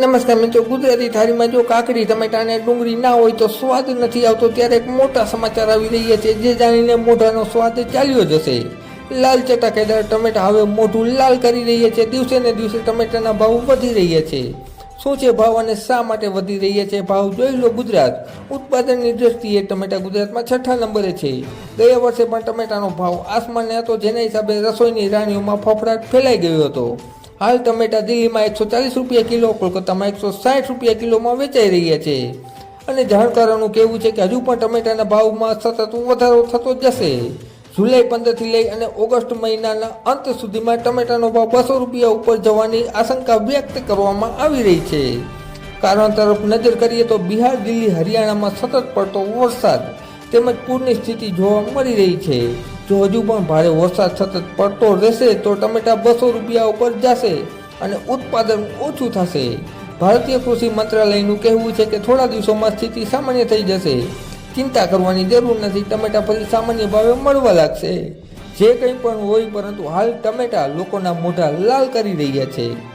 નમસ્કાર મિત્રો, ગુજરાતી થાળીમાં જો કાકડી, ટમેટા અને ડુંગળી ના હોય તો સ્વાદ નથી આવતો, ત્યારે એક મોટા સમાચાર આવી રહ્યા છે, જે જાણીને મોઢાનો સ્વાદ ચાલ્યો જશે. લાલ ચટાકેદાર ટમેટા હવે મોઢું લાલ કરી રહ્યા છે, દિવસે ને દિવસે ટમેટાના ભાવ વધી રહ્યા છે. શું છે ભાવ અને શા માટે વધી રહ્યા છે ભાવ? જોઈ લો ગુજરાત. ઉત્પાદનની દ્રષ્ટિએ ટમેટા ગુજરાતમાં છઠ્ઠા નંબરે છે. ગયા વર્ષે પણ ટમેટાનો ભાવ આસમાને હતો, જેના હિસાબે રસોઈની રાણીઓમાં ફફડાટ ફેલાઈ ગયો હતો. હાલ ટમેટા દિલ્હીમાં એકસો ચાલીસ રૂપિયા કિલો, કોલકાતામાં એકસો સાઠ રૂપિયા કિલોમાં વેચાઈ રહ્યા છે. અને જાણકારોનું કહેવું છે કે હજુ પણ ટમેટાના ભાવમાં સતત વધારો થતો જશે. જુલાઈ પંદરથી લઈ અને ઓગસ્ટ મહિનાના અંત સુધીમાં ટમેટાનો ભાવ બસો રૂપિયા ઉપર જવાની આશંકા વ્યક્ત કરવામાં આવી રહી છે. કારણ તરફ નજર કરીએ તો બિહાર, દિલ્હી, હરિયાણામાં સતત પડતો વરસાદ તેમજ પૂરની સ્થિતિ જોવા મળી રહી છે. જો હજુ પણ ભારે વરસાદ સતત પડતો રહેશે તો ટમેટા બસો રૂપિયા ઉપર જશે અને ઉત્પાદન ઓછું થશે. ભારતીય કૃષિ મંત્રાલયનું કહેવું છે કે થોડા દિવસોમાં સ્થિતિ સામાન્ય થઈ જશે. ચિંતા કરવાની જરૂર નથી, ટમેટા ફરી સામાન્ય ભાવે મળવા લાગશે. જે કંઈ પણ હોય પરંતુ હાલ ટમેટા લોકોના મોઢા લાલ કરી રહ્યા છે.